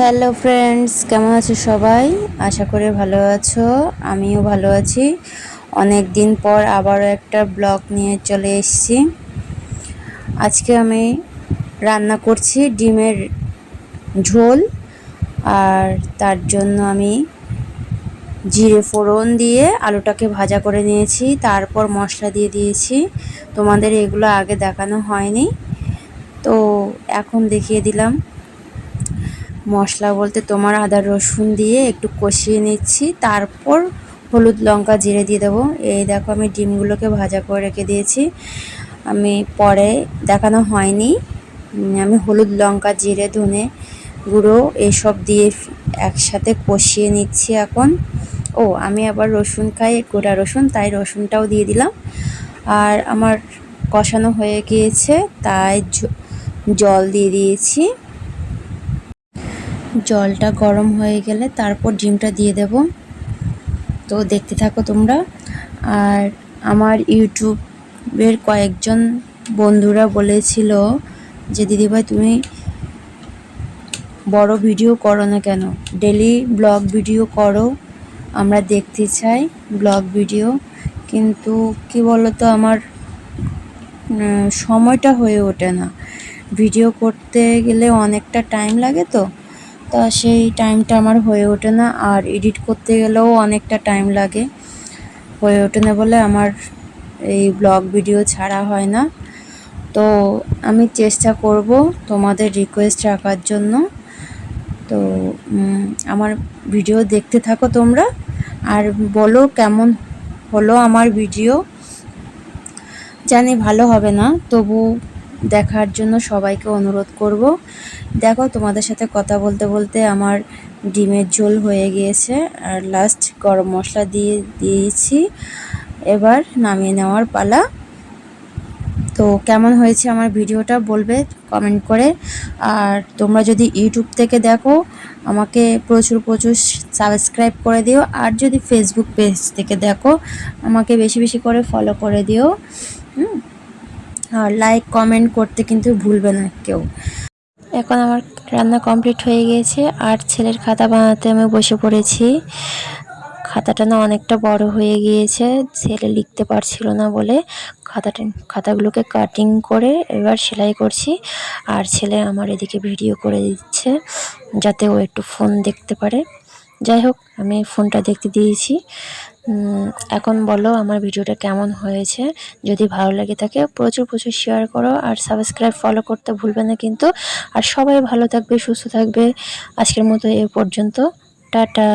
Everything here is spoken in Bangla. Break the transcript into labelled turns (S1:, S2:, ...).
S1: হ্যালো ফ্রেন্ডস কেমন আছো সবাই? আশা করি ভালো আছো। আমিও ভালো আছি। অনেক দিন পর আবারও একটা ব্লগ নিয়ে চলে এসেছি। আজকে আমি রান্না করছি ডিমের ঝোল। আর তার জন্য আমি জিরে ফোড়ন দিয়ে আলুটাকে ভাজা করে নিয়েছি। তারপর মশলা দিয়ে দিয়েছি। তোমাদের এগুলো আগে দেখানো হয়নি। তো এখন দেখিয়ে দিলাম। মশলা বলতে তোমার আদা রসুন দিয়ে একটু কষিয়ে নিচ্ছি। তারপর হলুদ লঙ্কা জিরে দিয়ে দেবো। এই দেখো আমি ডিমগুলোকে ভাজা করে রেখে দিয়েছি। আমি পরে দেখানো হয়নি। আমি হলুদ লঙ্কা, জিরে, ধনে গুঁড়ো এসব দিয়ে একসাথে কষিয়ে নিচ্ছি এখন। ও, আমি আবার রসুন খাই, গোটা রসুন, তাই রসুনটাও দিয়ে দিলাম। আর আমার কষানো হয়ে গিয়েছে, তাই জল দিয়ে দিয়েছি। জলটা গরম হয়ে গেলে তারপর ডিমটা দিয়ে দেব। তো দেখতে থাকো তোমরা। আর আমার ইউটিউবের কয়েকজন বন্ধুরা বলেছিল যে দিদিভাই তুমি বড় ভিডিও করো না কেন? ডেলি ব্লগ ভিডিও করো। আমরা দেখতে চাই ব্লগ ভিডিও। কিন্তু কি বলতো, আমার সময়টা হয়ে ওঠে না। ভিডিও করতে গেলে অনেকটা টাইম লাগে তো। তা সেই টাইমটা আমার হয়ে ওঠে না। আর এডিট করতে গেলেও অনেকটা টাইম লাগে। হয়ে ওঠে না বলে আমার এই ব্লগ ভিডিও ছাড়া হয় না। তো আমি চেষ্টা করব তোমাদের রিকোয়েস্ট রাখার জন্য। তো আমার ভিডিও দেখতে থাকো তোমরা। আর বলো কেমন হলো আমার ভিডিও জানি ভালো হবে না, তবু দেখার জন্য সবাইকে অনুরোধ করব। দেখো, তোমাদের সাথে কথা বলতে বলতে আমার ডিমের ঝোল হয়ে গিয়েছে আর লাস্ট গরম মশলা দিয়ে দিয়েছি। এবার নামিয়ে নেওয়ার পালা। তো কেমন হয়েছে আমার ভিডিওটা বলবে কমেন্ট করে। আর তোমরা যদি ইউটিউব থেকে দেখো, আমাকে প্রচুর প্রচুর সাবস্ক্রাইব করে দিও। আর যদি ফেসবুক পেজ থেকে দেখো, আমাকে বেশি বেশি করে ফলো করে দিও। আর লাইক কমেন্ট করতে কিন্তু ভুলবে না কেউ। এখন আমার রান্না কমপ্লিট হয়ে গিয়েছে আর ছেলের খাতা বানাতে আমি বসে পড়েছি। খাতাটা না অনেকটা বড় হয়ে গিয়েছে, ছেলে লিখতে পারছিল না বলে খাতাটা খাতাগুলোকে কাটিং করে এবার সেলাই করছি, আর ছেলে আমার এদিকে ভিডিও করে দিচ্ছে, যাতে ও একটু ফোন দেখতে পারে। যাই হোক, আমি ফোনটা দেখতে দিয়েছি। এখন বলো আমার ভিডিওটা কেমন হয়েছে। যদি ভালো লাগে থাকে প্রচুর প্রচুর শেয়ার করো আর সাবস্ক্রাইব ফলো করতে ভুলবে না কিন্তু। আর সবাই ভালো থাকবে, সুস্থ থাকবে। আজকের মতো এ পর্যন্ত। টাটা।